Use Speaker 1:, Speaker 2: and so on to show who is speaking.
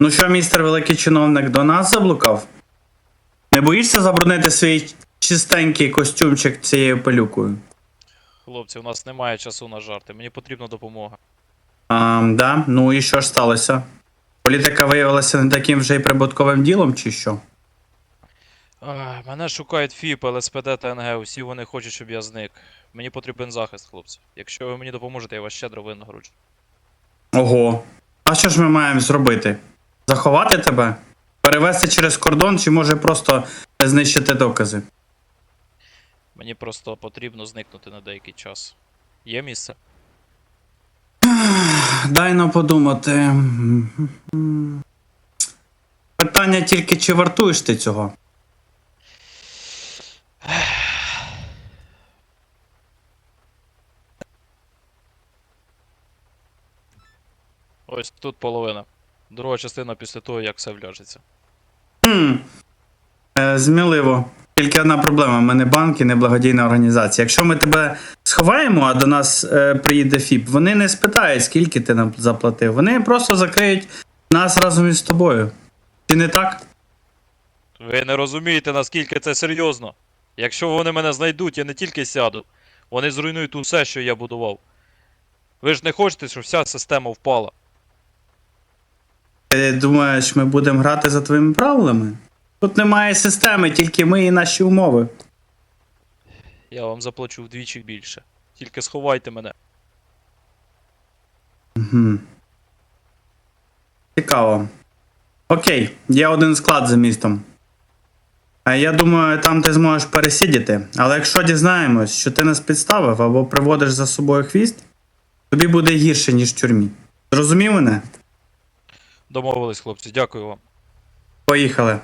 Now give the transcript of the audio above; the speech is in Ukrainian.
Speaker 1: Ну що, містер великий чиновник до нас заблукав? Не боїшся заборонити свій чистенький костюмчик цією пилюкою?
Speaker 2: Хлопці, у нас немає часу на жарти, мені потрібна допомога.
Speaker 1: А, да? Ну і що ж сталося? Політика виявилася не таким вже й прибутковим ділом, чи що?
Speaker 2: Ах, мене шукають ФІП, ЛСПД та НГ, усі вони хочуть, щоб я зник. Мені потрібен захист, хлопці. Якщо ви мені допоможете, я вас щедро винагороджу.
Speaker 1: Ого. А що ж ми маємо зробити? Заховати тебе? Перевести через кордон, чи може просто знищити докази?
Speaker 2: Мені просто потрібно зникнути на деякий час. Є місце?
Speaker 1: Дай нам подумати. Питання тільки, чи вартуєш ти цього?
Speaker 2: Ось тут половина. Друга частина після того, як все вляжеться.
Speaker 1: Хм. Е, зміливо. Тільки одна проблема: ми не банк і не благодійна організація. Якщо ми тебе сховаємо, а до нас е, приїде ФІП, вони не спитають, скільки ти нам заплатив. Вони просто закриють нас разом із тобою. Чи не так?
Speaker 2: Ви не розумієте, наскільки це серйозно. Якщо вони мене знайдуть, я не тільки сяду, вони зруйнують усе, що я будував. Ви ж не хочете, щоб вся система впала.
Speaker 1: Ти думаєш, ми будемо грати за твоїми правилами? Тут немає системи, тільки ми і наші умови.
Speaker 2: Я вам заплачу вдвічі більше. Тільки сховайте мене.
Speaker 1: Угу. Цікаво. Окей, є один склад за містом. А я думаю, там ти зможеш пересидіти. Але якщо дізнаємось, що ти нас підставив або приводиш за собою хвіст, тобі буде гірше, ніж в тюрмі. Зрозумів мене?
Speaker 2: Домовились, хлопці, дякую вам.
Speaker 1: Поїхали.